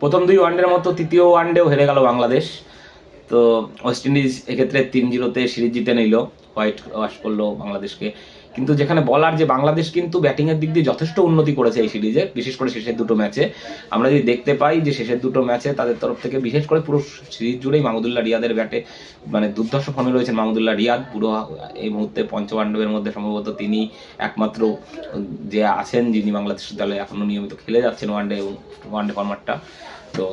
প্রথম দুই ওয়ানডের মতো তৃতীয় ওয়ানডেও হেরে গেল বাংলাদেশ। তো ওয়েস্ট ইন্ডিজ এক্ষেত্রে তিন জিরোতে সিরিজ জিতে নিল। হোয়াইট ওয়াশ করল বাংলাদেশকে। কিন্তু যেখানে বলার যে বাংলাদেশ কিন্তু ব্যাটিংয়ের দিক দিয়ে যথেষ্ট উন্নতি করেছে এই সিরিজে বিশেষ করে শেষের দুটো ম্যাচে আমরা যদি দেখতে পাই যে শেষের দুটো ম্যাচে তাদের তরফ থেকে বিশেষ করে পুরো সিরিজ জুড়েই মাহমুদুল্লাহ রিয়াদের ব্যাটে মানে দুর্ধর্ষ ফর্মে রয়েছেন মাহমুদুল্লাহ রিয়াদ। পুরো এই মুহূর্তে পঞ্চপাণ্ডবের মধ্যে সম্ভবত তিনি একমাত্র যে আছেন যিনি বাংলাদেশ দলে এখনও নিয়মিত খেলে যাচ্ছেন ওয়ানডে ওয়ানডে ফরম্যাটটা তো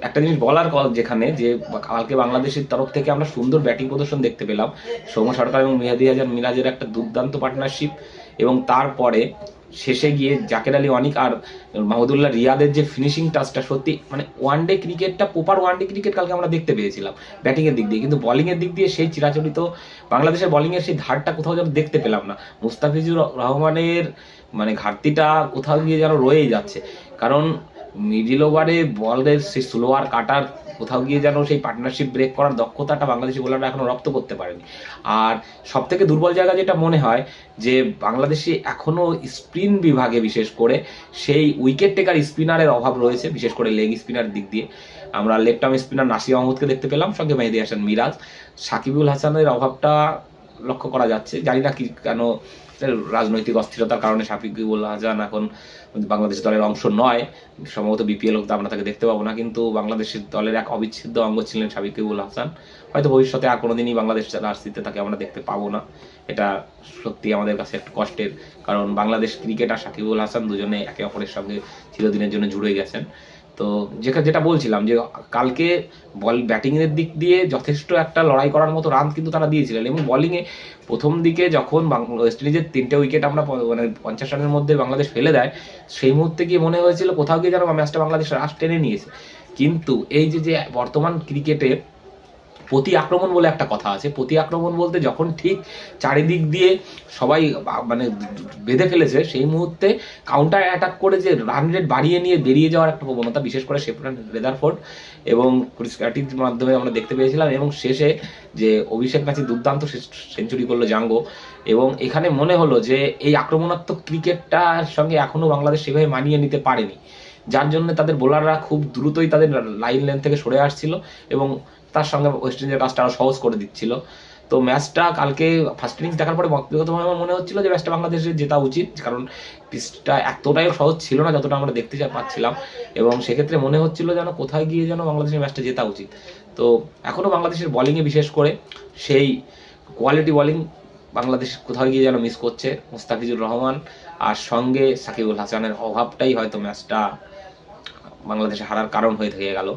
একটা জিনিস বলার ক- যেখানে যে কালকে বাংলাদেশের তরফ থেকে আমরা সুন্দর ব্যাটিং প্রদর্শন দেখতে পেলাম। সৌম্য সরকার এবং মেহাদি হাজার মিরাজের একটা দুর্দান্ত পার্টনারশিপ এবং তারপরে শেষে গিয়ে জাকের আলী অনিক আর মাহমুদুল্লাহ রিয়াদের যে ফিনিশিং টাচটা সত্যি মানে ওয়ান ডে ক্রিকেটটা প্রপার ওয়ান ডে ক্রিকেট কালকে আমরা দেখতে পেয়েছিলাম ব্যাটিংয়ের দিক দিয়ে। কিন্তু বোলিংয়ের দিক দিয়ে সেই চিরাচরিত বাংলাদেশের বোলিংয়ের সেই ধারটা কোথাও যেন দেখতে পেলাম না। মুস্তাফিজুর রহমানের মানে ঘাটতিটা কোথাও গিয়ে যেন রয়েই যাচ্ছে। কারণ মিডিল ওভারে বলের সেই স্লোয়ার কাটার কোথাও গিয়ে যেন সেই পার্টনারশিপ ব্রেক করার দক্ষতাটা বাংলাদেশি বোলাররা এখনও রপ্ত করতে পারেনি। আর সব থেকে দুর্বল জায়গা যেটা মনে হয়, যে বাংলাদেশি এখনও স্পিন বিভাগে বিশেষ করে সেই উইকেট টেকার স্পিনারের অভাব রয়েছে, বিশেষ করে লেগ স্পিনার দিক দিয়ে। আমরা লেফট আর্ম স্পিনার নাসির আহমদকে দেখতে পেলাম, সঙ্গে মেহেদি হাসান মিরাজ। সাকিবুল হাসানের অভাবটা লক্ষ্য করা যাচ্ছে। জানি না কি কেন রাজনৈতিক অস্থিরতার কারণে সাকিবুল হাসান এখন বাংলাদেশ দলের অংশ নয়। সম্ভবত বিপিএল তো আমরা তাকে দেখতে পাবো না। কিন্তু বাংলাদেশের দলের এক অবিচ্ছেদ্য অঙ্গ ছিলেন সাকিবুল হাসান হয়তো ভবিষ্যতে আর কোনোদিনই বাংলাদেশ রাজনীতিতে তাকে আমরা দেখতে পাবো না। এটা সত্যি আমাদের কাছে একটু কষ্টের। কারণ বাংলাদেশ ক্রিকেট আর সাকিবুল হাসান দুজনে একে অপরের সঙ্গে চিরদিনের জন্য জুড়ে গেছেন। তো যেখানে যেটা বলছিলাম যে কালকে বল, ব্যাটিংয়ের দিক দিয়ে যথেষ্ট একটা লড়াই করার মতো রান কিন্তু তারা দিয়েছিলেন এবং বলিংয়ে প্রথম দিকে যখন ওয়েস্ট ইন্ডিজের তিনটে উইকেট আমরা মানে পঞ্চাশ রানের মধ্যে বাংলাদেশ ফেলে দেয়, সেই মুহূর্তে গিয়ে মনে হয়েছিল কোথাও গিয়ে যেন ম্যাচটা বাংলাদেশ রাশ টেনে নিয়েছে। কিন্তু এই যে যে বর্তমান ক্রিকেটে প্রতি আক্রমণ বলে একটা কথা আছে। প্রতি আক্রমণ বলতে যখন ঠিক চারিদিক দিয়ে সবাই মানে বেঁধে ফেলেছে, সেই মুহূর্তে কাউন্টার অ্যাটাক করে যে রান রেট বাড়িয়ে নিয়ে বেরিয়ে যাওয়ার একটা প্রবণতা, বিশেষ করে শেফরান রেদারফোর্ড এবং ক্রিস ক্যাটির মাধ্যমে আমরা দেখতে পেয়েছিলাম এবং শেষে যে অভিষেক ম্যাচে দুর্দান্ত সেঞ্চুরি করল জাঙ্গো এবং এখানে মনে হলো যে এই আক্রমণাত্মক ক্রিকেটটার সঙ্গে এখনও বাংলাদেশ সেভাবে মানিয়ে নিতে পারেনি। যার জন্য তাদের বোলাররা খুব দ্রুতই তাদের লাইন লেন থেকে সরে আসছিল এবং তার সঙ্গে ওয়েস্ট ইন্ডিজের কাজটা আরও সহজ করে দিচ্ছিল। তো ম্যাচটা কালকে ফার্স্ট ইনিংস দেখার পরে ব্যক্তিগতভাবে আমার মনে হচ্ছিল যে ম্যাচটা বাংলাদেশের জেতা উচিত, কারণ পিচটা এতটাই সহজ ছিল না যতটা আমরা দেখতে পাচ্ছিলাম। এবং সেক্ষেত্রে মনে হচ্ছিল যেন কোথায় গিয়ে যেন বাংলাদেশের ম্যাচটা জেতা উচিত। তো এখনও বাংলাদেশের বোলিংয়ে বিশেষ করে সেই কোয়ালিটি বোলিং বাংলাদেশ কোথাও গিয়ে যেন মিস করছে মুস্তাফিজুর রহমান আর সঙ্গে সাকিবুল হাসানের অভাবটাই হয়তো ম্যাচটা বাংলাদেশে হারার কারণ হয়ে থেকে গেল।